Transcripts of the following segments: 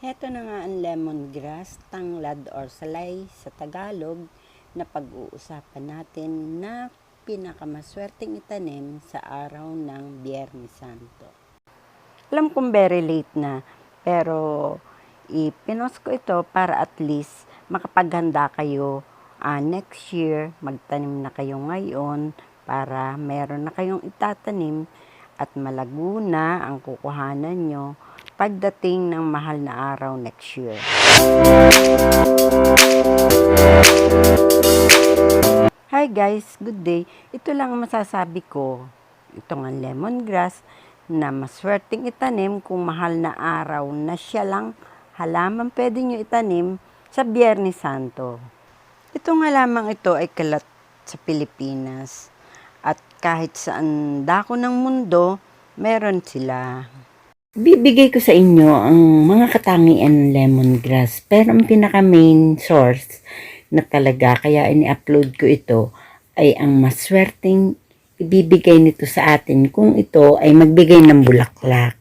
Heto na nga ang lemongrass, tanglad or salay sa Tagalog na pag-uusapan natin na pinakamaswerteng itanim sa araw ng Biyernes Santo. Alam kong very late na, pero ipinos ko ito para at least makapaghanda kayo ah, next year, magtanim na kayo ngayon para meron na kayong itatanim at malago na ang kukuhanan nyo pagdating ng mahal na araw next year. Hi guys, good day. Ito lang ang masasabi ko. Ito nga lemongrass na maswerteng itanim kung mahal na araw na siya lang halaman pwede nyo itanim sa Biyernes Santo. Ito nga lamang ito ay kalat sa Pilipinas. At kahit saan dako ng mundo, meron sila. Bibigay ko sa inyo ang mga katangian ng lemongrass. Pero ang pinaka main source na talaga kaya ini-upload ko ito ay ang maswerteng ibibigay nito sa atin kung ito ay magbigay ng bulaklak.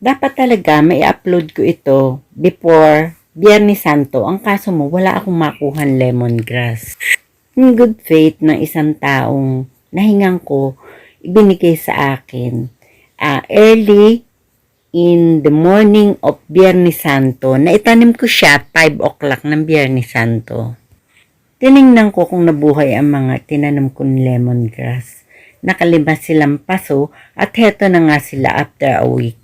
Dapat talaga may upload ko ito before Biyernes Santo. Ang kaso mo, wala akong makuhan lemongrass. In good faith ng isang taong nahingang ko, ibinigay sa akin. Ah, early in the morning of Biyernes Santo, na itanim ko siya 5 o'clock ng Biyernes Santo. Tiningnan ko kung nabuhay ang mga tinanim kong lemongrass. Nakalima silang paso at heto na nga sila after a week.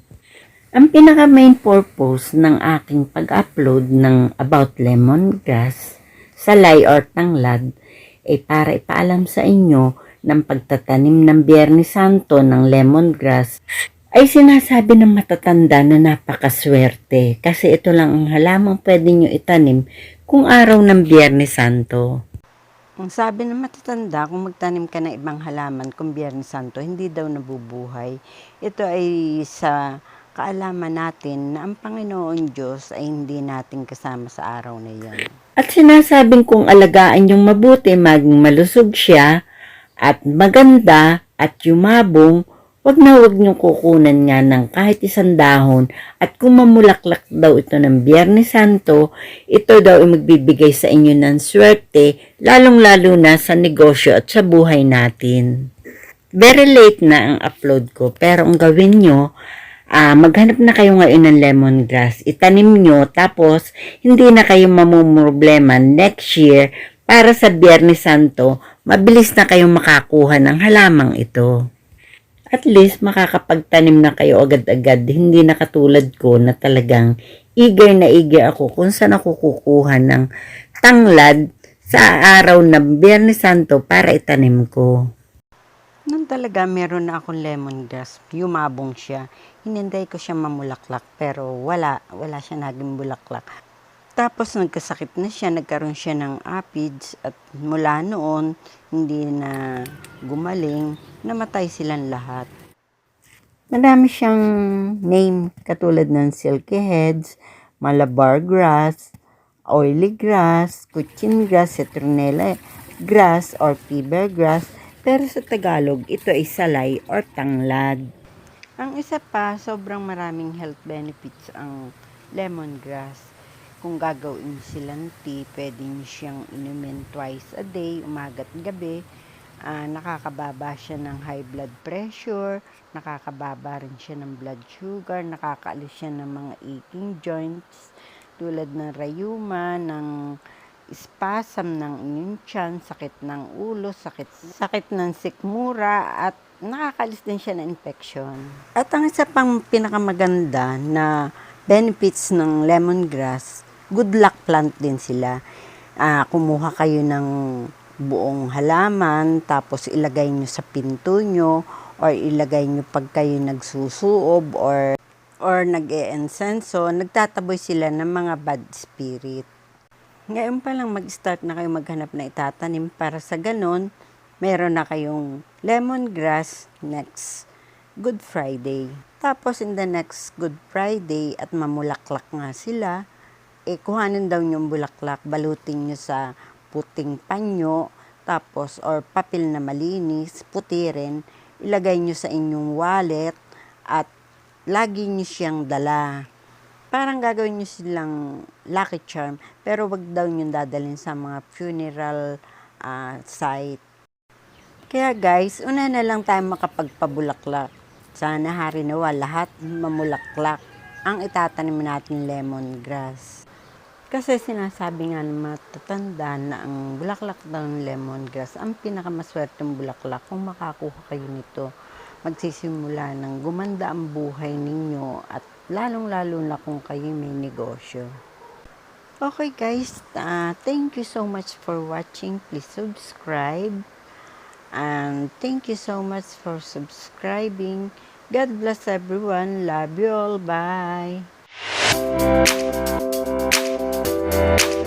Ang pinaka main purpose ng aking pag-upload ng about lemongrass, salay or tanglad, ay para ipaalam sa inyo ng pagtatanim ng Biyernes Santo ng lemongrass ay sinasabi ng matatanda na napakaswerte kasi ito lang ang halamang pwede nyo itanim kung araw ng Biyernes Santo. Ang sabi ng matatanda, kung magtanim ka ng ibang halaman kung Biyernes Santo, hindi daw nabubuhay. Ito ay sa kaalaman natin na ang Panginoon Diyos ay hindi natin kasama sa araw na iyon. At sinasabing kung alagaan yung mabuti, maging malusog siya, at maganda, at yumabong, wag na wag niyong kukunan nga ng kahit isang dahon. At kung mamulaklak daw ito ng Biyernes Santo, ito daw ay magbibigay sa inyo ng swerte, lalong-lalo na sa negosyo at sa buhay natin. Very late na ang upload ko, pero ang gawin nyo, ah, maghanap na kayo ngayon ng lemongrass, itanim nyo, tapos hindi na kayo mamumroblema next year para sa Biyernes Santo, mabilis na kayong makakuha ng halamang ito at least makakapagtanim na kayo agad-agad. Hindi na katulad ko na talagang eager na eager ako kung saan ako kukuha ng tanglad sa araw ng Biyernes Santo para itanim ko. Nung talaga meron na akong lemongrass, yumabong siya. Hinintay ko siya mamulaklak pero wala, wala siya naging bulaklak. Tapos nagkasakit na siya, nagkaroon siya ng aphids at mula noon hindi na gumaling, namatay silang lahat. Marami siyang name katulad ng silky heads, malabar grass, oily grass, kuchin grass, citronella grass or fever grass, pero sa Tagalog ito ay salay or tanglad. Ang isa pa, sobrang maraming health benefits ang lemongrass kung gagawin silang tea, pwede nyo siyang inumin twice a day, umaga at gabi. Ah, nakakababa siya ng high blood pressure, nakakababa rin siya ng blood sugar, nakakaalis siya ng mga aching joints tulad ng rayuma, ng spasm ng inyong tiyan, sakit ng ulo, sakit, sakit ng sikmura, at nakakalis din siya ng infection. At ang isa pang pinakamaganda na benefits ng lemongrass, good luck plant din sila. Ah, kumuha kayo ng buong halaman, tapos ilagay nyo sa pinto nyo, or ilagay nyo pag kayo nagsusuob, or or nag-e-ensenso, nagtataboy sila ng mga bad spirit. Ngayon pa lang mag-start na kayo maghanap na itatanim para sa ganon, meron na kayong lemongrass next Good Friday. Tapos in the next Good Friday at mamulaklak nga sila, eh kuhanin daw yung bulaklak, balutin nyo sa puting panyo, tapos or papel na malinis, puti rin, ilagay nyo sa inyong wallet at lagi nyo siyang dala. parang gagawin nyo silang lucky charm, pero wag daw nyo dadalhin sa mga funeral ah, site. Kaya guys, una na lang tayo makapagpabulaklak. Sana hari nawa lahat mamulaklak ang itatanim natin lemongrass. Kasi sinasabi nga ng mga tatanda na ang bulaklak daw ng lemongrass, ang pinakamaswerteng bulaklak kung makakuha kayo nito, magsisimula ng gumanda ang buhay ninyo at lalong-lalo na kung kayo may negosyo. Okay guys, uh, thank you so much for watching. Please subscribe. And thank you so much for subscribing. God bless everyone. Love you all. Bye.